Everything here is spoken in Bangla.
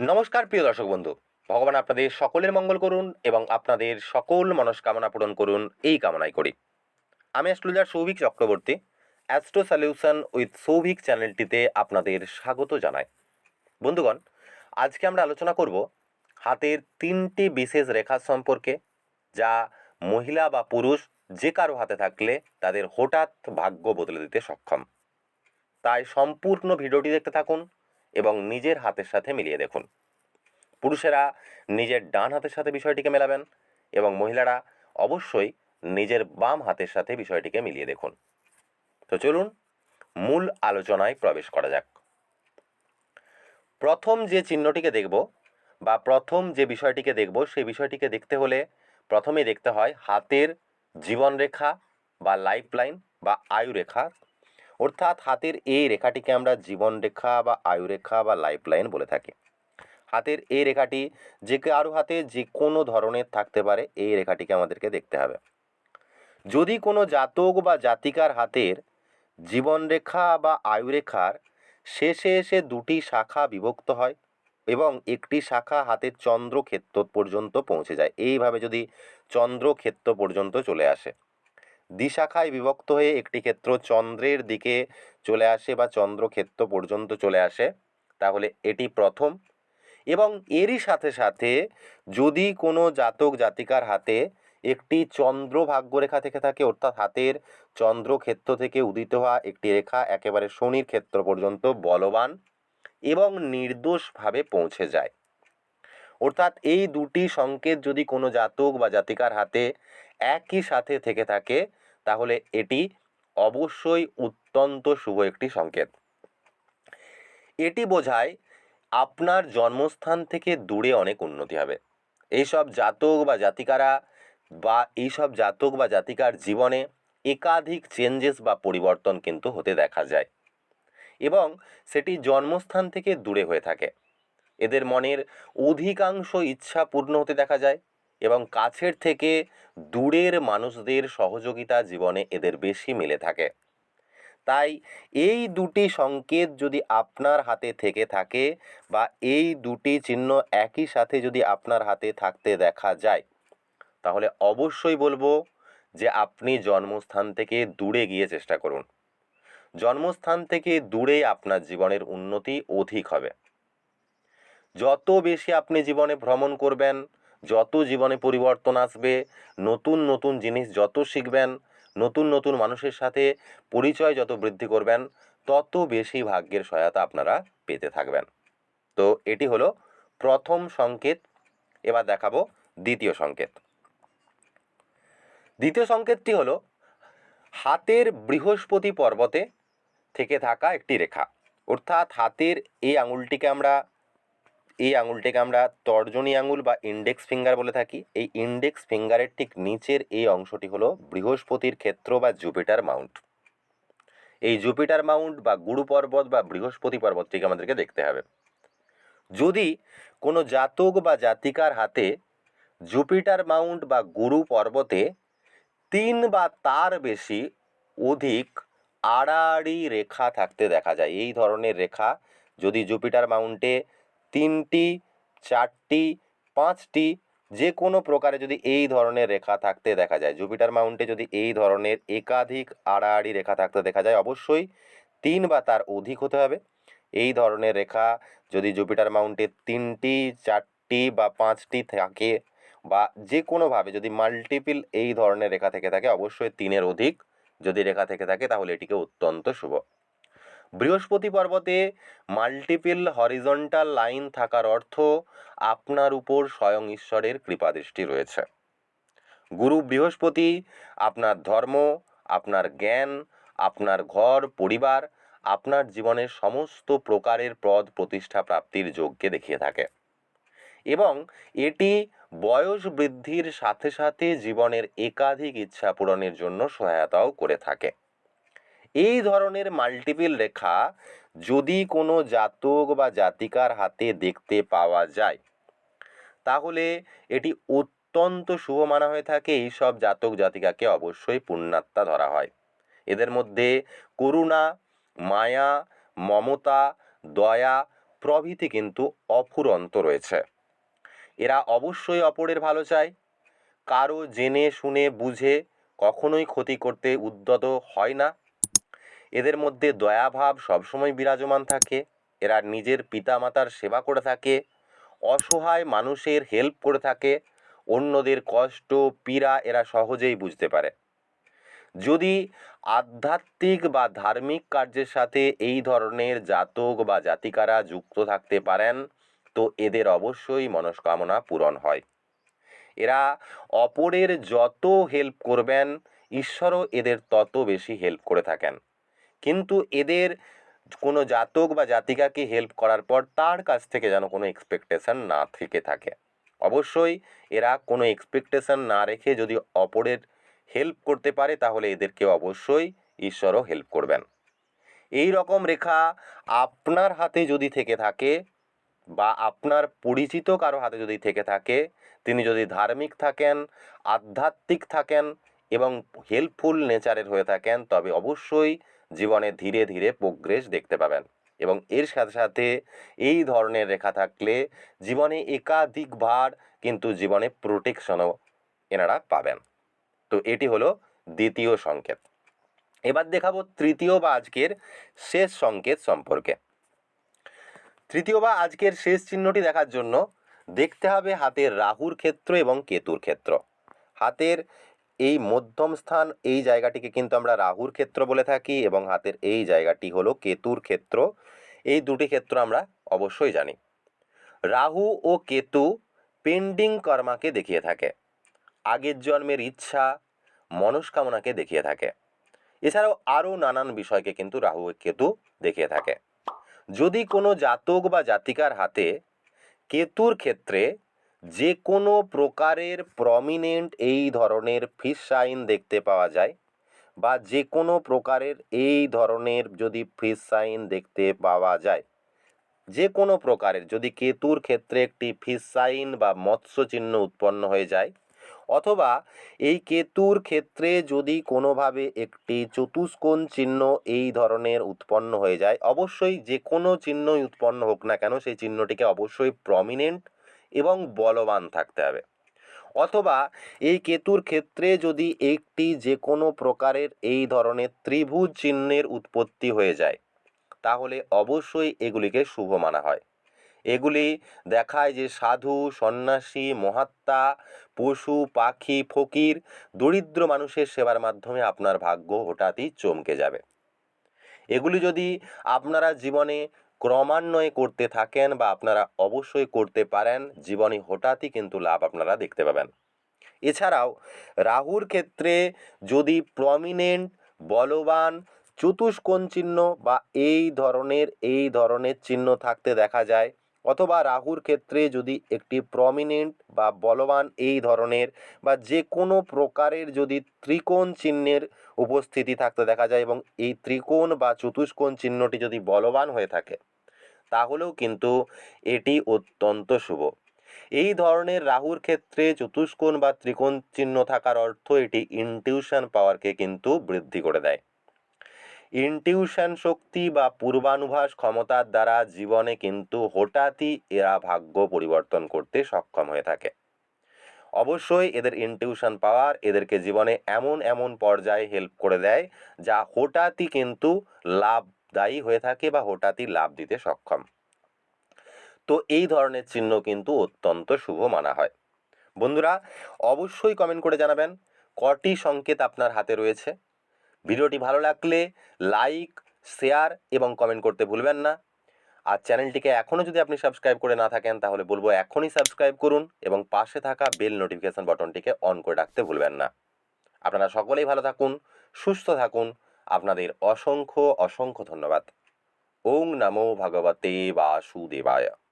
নমস্কার, প্রিয় দর্শক বন্ধু। ভগবান আপনাদের সকলের মঙ্গল করুন এবং আপনাদের সকল মনস্কামনা পূরণ করুন। এই কামনাই করি। আমি astrologer Souvik Chakraborty, astro solution with Souvik চ্যানেলটিতে আপনাদের স্বাগত জানাই। বন্ধুগণ, আজকে আমরা আলোচনা করব হাতের তিনটি বিশেষ রেখা সম্পর্কে, যা মহিলা বা পুরুষ যে কারও হাতে থাকলে তাদের হঠাৎ ভাগ্য বদলে দিতে সক্ষম। তাই সম্পূর্ণ ভিডিওটি দেখতে থাকুন এবং নিজের হাতের সাথে মিলিয়ে দেখুন। পুরুষেরা নিজের ডান হাতের সাথে বিষয়টিকে মেলাবেন এবং মহিলারা অবশ্যই নিজের বাম হাতের সাথে বিষয়টিকে মিলিয়ে দেখুন। তো চলুন মূল আলোচনায় প্রবেশ করা যাক। প্রথম যে চিহ্নটিকে দেখব বা প্রথম যে বিষয়টিকে দেখব, সেই বিষয়টিকে দেখতে হলে প্রথমেই দেখতে হয় হাতের জীবনরেখা বা লাইফ লাইন বা আয়ুরেখা অর্থাৎ হাতের এই রেখাটিকে আমরা জীবনরেখা বা আয়ুরেখা বা লাইফলাইন বলে থাকি। হাতের এই রেখাটি যে কারও হাতে যে কোনো ধরনের থাকতে পারে, এই রেখাটিকে আমাদেরকে দেখতে হবে। যদি কোনো জাতক বা জাতিকার হাতের জীবনরেখা বা আয়ুরেখার শেষে এসে দুটি শাখা বিভক্ত হয় এবং একটি শাখা হাতের চন্দ্রক্ষেত্র পর্যন্ত পৌঁছে যায়, এইভাবে যদি চন্দ্রক্ষেত্র পর্যন্ত চলে আসে দ্বিশাখায় বিভক্ত হয়ে একটি ক্ষেত্র চন্দ্রের দিকে চলে আসে বা চন্দ্রক্ষেত্র পর্যন্ত চলে আসে, তাহলে এটি প্রথম। এবং এরই সাথে সাথে যদি কোনো জাতক জাতিকার হাতে একটি চন্দ্র ভাগ্যরেখা থেকে থাকে, অর্থাৎ হাতের চন্দ্রক্ষেত্র থেকে উদিত হওয়া একটি রেখা একেবারে শনির ক্ষেত্র পর্যন্ত বলবান এবং নির্দোষভাবে পৌঁছে যায়। অর্থাৎ এই দুটি সংকেত যদি কোনো জাতক বা জাতিকার হাতে একই সাথে থেকে থাকে, তাহলে এটি অবশ্যই অত্যন্ত শুভ একটি সংকেত। এটি বোঝায় আপনার জন্মস্থান থেকে দূরে অনেক উন্নতি হবে। এইসব জাতক বা জাতিকারা বা এইসব জাতক বা জাতিকার জীবনে একাধিক চেঞ্জেস বা পরিবর্তন কিন্তু হতে দেখা যায়। এবং সেটি জন্মস্থান থেকে দূরে হয়ে থাকে। এদের মনের অধিকাংশ ইচ্ছা পূর্ণ হতে দেখা যায় এবং কাছের থেকে দূরের মানুষদের সহযোগিতা জীবনে এদের বেশি মিলে থাকে। তাই এই দুটি সংকেত যদি আপনার হাতে থেকে থাকে বা এই দুটি চিহ্ন একই সাথে যদি আপনার হাতে থাকতে দেখা যায়, তাহলে অবশ্যই বলব যে আপনি জন্মস্থান থেকে দূরে গিয়ে চেষ্টা করুন। জন্মস্থান থেকে দূরে আপনার জীবনের উন্নতি অধিক হবে। যত বেশি আপনি জীবনে ভ্রমণ করবেন, যত জীবনে পরিবর্তন আসবে, নতুন নতুন জিনিস যত শিখবেন, নতুন নতুন মানুষের সাথে পরিচয় যত বৃদ্ধি করবেন, তত বেশি ভাগ্যের সহায়তা আপনারা পেতে থাকবেন। তো এটি হলো প্রথম সংকেত, এবার দেখাবো দ্বিতীয় সংকেত। দ্বিতীয় সংকেতটি হলো হাতের বৃহস্পতি পর্বতে থেকে থাকা একটি রেখা। অর্থাৎ হাতের এই আঙুলটিকে আমরা এই আঙুলটিকে আমরা তর্জনী আঙুল বা ইন্ডেক্স ফিঙ্গার বলে থাকি। এই ইন্ডেক্স ফিঙ্গারের ঠিক নিচের এই অংশটি হলো বৃহস্পতির ক্ষেত্র বা জুপিটার মাউন্ট। এই জুপিটার মাউন্ট বা গুরু পর্বত বা বৃহস্পতি পর্বতটিকে আমাদেরকে দেখতে হবে। যদি কোনো জাতক বা জাতিকার হাতে জুপিটার মাউন্ট বা গুরু পর্বতে তিন বা তার বেশি অধিক আড়াআড়ি রেখা থাকতে দেখা যায়, এই ধরনের রেখা যদি জুপিটার মাউন্টে তিনটি, চারটি, পাঁচটি যে কোনো প্রকারে যদি এই ধরনের রেখা থাকতে দেখা যায়, জুপিটার মাউন্টে যদি এই ধরনের একাধিক আড়াআড়ি রেখা থাকতে দেখা যায়, অবশ্যই তিন বা তার অধিক হতে হবে। এই ধরনের রেখা যদি জুপিটার মাউন্টে তিনটি, চারটি বা পাঁচটি থাকে বা যে কোনোভাবে যদি মাল্টিপিল এই ধরনের রেখা থেকে থাকে, অবশ্যই তিনের অধিক যদি রেখা থেকে থাকে, তাহলে এটিকে অত্যন্ত শুভ। বৃহস্পতি পর্বতে মাল্টিপিল হরিজন্টাল লাইন থাকার অর্থ আপনার উপর স্বয়ং ঈশ্বরের কৃপাদৃষ্টি রয়েছে। গুরু বৃহস্পতি আপনার ধর্ম, আপনার জ্ঞান, আপনার ঘর, পরিবার, আপনার জীবনের সমস্ত প্রকারের পদ প্রতিষ্ঠা প্রাপ্তির যোগকে দেখিয়ে থাকে। এবং এটি বয়স বৃদ্ধির সাথে সাথে জীবনের একাধিক ইচ্ছা পূরণের জন্য সহায়তাও করে থাকে। এই ধরনের মাল্টিপল রেখা যদি কোনো জাতক বা জাতিকার হাতে দেখতে পাওয়া যায়, তাহলে এটি অত্যন্ত শুভ মানা হয়ে থাকে। এই সব জাতক জাতিকাকে অবশ্যই পুণ্যাত্মা ধরা হয়। এদের মধ্যে করুণা, মায়া, মমতা, দয়া প্রভৃতি কিন্তু অফুরন্ত রয়েছে। এরা অবশ্যই অপরের ভালো চায়। কারও জেনে, শুনে, বুঝে কখনোই ক্ষতি করতে উদ্যত হয় না। এদের মধ্যে দয়াভাব সবসময় বিরাজমান থাকে, এরা নিজের পিতামাতার সেবা করে থাকে, অসহায় মানুষের হেল্প করে থাকে, অন্যদের কষ্ট, পীড়া এরা সহজেই বুঝতে পারে। যদি আধ্যাত্মিক বা ধার্মিক কার্যের সাথে এই ধরনের জাতক বা জাতিকারা যুক্ত থাকতে পারেন, তো এদের অবশ্যই মনস্কামনা পূরণ হয়। এরা অপরের যত হেল্প করবেন, ঈশ্বরও এদের তত বেশি হেল্প করে থাকেন। কিন্তু এদের কোনো জাতক বা জাতিকাকে হেল্প করার পর তার কাছ থেকে যেন কোনো এক্সপেকটেশন না থেকে থাকে। অবশ্যই এরা কোনো এক্সপেকটেশন না রেখে যদি অপরের হেল্প করতে পারে, তাহলে এদেরকে অবশ্যই ঈশ্বরও হেল্প করবেন। এই রকম রেখা আপনার হাতে যদি থেকে থাকে বা আপনার পরিচিত কারও হাতে যদি থেকে থাকে, তিনি যদি ধার্মিক থাকেন, আধ্যাত্মিক থাকেন এবং হেল্পফুল নেচারের হয়ে থাকেন, তবে অবশ্যই জীবনে ধীরে ধীরে প্রোগ্রেস দেখতে পাবেন। এবং এর সাথে সাথে এই ধরনের রেখা থাকলে জীবনে একাধিকবার কিন্তু জীবনে প্রোটেকশনও এনারা পাবেন। তো এটি হলো দ্বিতীয় সংকেত। এবার দেখাবো তৃতীয় বা আজকের শেষ সংকেত সম্পর্কে। তৃতীয় বা আজকের শেষ চিহ্নটি দেখার জন্য দেখতে হবে হাতের রাহুর ক্ষেত্র এবং কেতুর ক্ষেত্র। হাতের এই মধ্যম স্থান, এই জায়গাটিকে কিন্তু আমরা রাহুর ক্ষেত্র বলে থাকি এবং হাতের এই জায়গাটি হলো কেতুর ক্ষেত্র। এই দুটি ক্ষেত্র আমরা অবশ্যই জানি। রাহু ও কেতু পেন্ডিং কর্মাকে দেখিয়ে থাকে, আগের জন্মের ইচ্ছা, মনস্কামনাকে দেখিয়ে থাকে। এছাড়াও আরও নানান বিষয়কে কিন্তু রাহু ও কেতু দেখিয়ে থাকে। যদি কোনো জাতক বা জাতিকার হাতে কেতুর ক্ষেত্রে যে কোনো প্রকারের প্রমিনেন্ট এই ধরনের ফিস সাইন দেখতে পাওয়া যায় বা যে কোনো প্রকারের এই ধরনের যদি ফিস সাইন দেখতে পাওয়া যায়। যে কোনো প্রকারের যদি কেতুর ক্ষেত্রে একটি ফিস সাইন বা মৎস্য চিহ্ন উৎপন্ন হয়ে যায় অথবা এই কেতুর ক্ষেত্রে যদি কোনোভাবে একটি চতুষ্কোণ চিহ্ন এই ধরনের উৎপন্ন হয়ে যায়, অবশ্যই যে কোনো চিহ্নই উৎপন্ন হোক না কেন সেই চিহ্নটিকে অবশ্যই প্রমিনেন্ট এবং বলবান থাকতে হবে। অথবা এই কেতুর ক্ষেত্রে যদি একটি যে কোনো প্রকারের এই ধরনের ত্রিভুজ চিহ্নের উৎপত্তি হয়ে যায়, তাহলে অবশ্যই এগুলিকে শুভ মানা হয়। এগুলি দেখায় যে সাধু, সন্ন্যাসী, মহাত্মা, পশু, পাখি, ফকির, দরিদ্র মানুষের সেবার মাধ্যমে আপনার ভাগ্য হঠাৎই চমকে যাবে। এগুলি যদি আপনারা জীবনে ক্রমান্বয়ে করতে থাকেন বা আপনারা অবশ্যই করতে পারেন, জীবনে হঠাৎই কিন্তু লাভ আপনারা দেখতে পাবেন। এছাড়াও, রাহুর ক্ষেত্রে যদি প্রমিনেন্ট বলবান, চতুষ্কোণ চিহ্ন বা এই ধরনের এই ধরনের চিহ্ন থাকতে দেখা যায় অথবা রাহুর ক্ষেত্রে যদি একটি প্রমিনেন্ট বা বলবান এই ধরনের বা যে কোনো প্রকারের যদি ত্রিকোণ চিহ্নের উপস্থিতি থাকতে দেখা যায় এবং এই ত্রিকোণ বা চতুষ্কোণ চিহ্নটি যদি বলবান হয়ে থাকে, তাহলেও কিন্তু এটি অত্যন্ত শুভ। এই ধরনের রাহুর ক্ষেত্রে চতুষ্কোণ বা ত্রিকোণ চিহ্ন থাকার অর্থ এটি ইনটিউশন পাওয়ারকে কিন্তু বৃদ্ধি করে দেয়। ইনটিউশন শক্তি বা পূর্বানুভাস ক্ষমতার দ্বারা জীবনে কিন্তু হঠাৎই এরা ভাগ্য পরিবর্তন করতে সক্ষম হয়ে থাকে। অবশ্যই এদের ইনটিউশন পাওয়ার এদেরকে জীবনে এমন এমন পর্যায়ে হেল্প করে দেয়, যা হঠাৎই কিন্তু লাভদায়ী হয়ে থাকে বা হঠাৎই লাভ দিতে সক্ষম। তো এই ধরনের চিহ্ন কিন্তু অত্যন্ত শুভ মানা হয়। বন্ধুরা, অবশ্যই কমেন্ট করে জানাবেন, কটি সংকেত আপনার হাতে রয়েছে? ভিডিওটি ভালো লাগলে লাইক, শেয়ার এবং কমেন্ট করতে ভুলবেন না। আর চ্যানেলটিকে এখনও যদি আপনি সাবস্ক্রাইব করে না থাকেন, তাহলে বলব এখনই সাবস্ক্রাইব করুন এবং পাশে থাকা বেল নোটিফিকেশান বাটনটিকে অন করে রাখতে ভুলবেন না। আপনারা সকলেই ভালো থাকুন, সুস্থ থাকুন। আপনাদের অসংখ্য অসংখ্য ধন্যবাদ। ওং নমো ভগবতে বাসুদেবায়।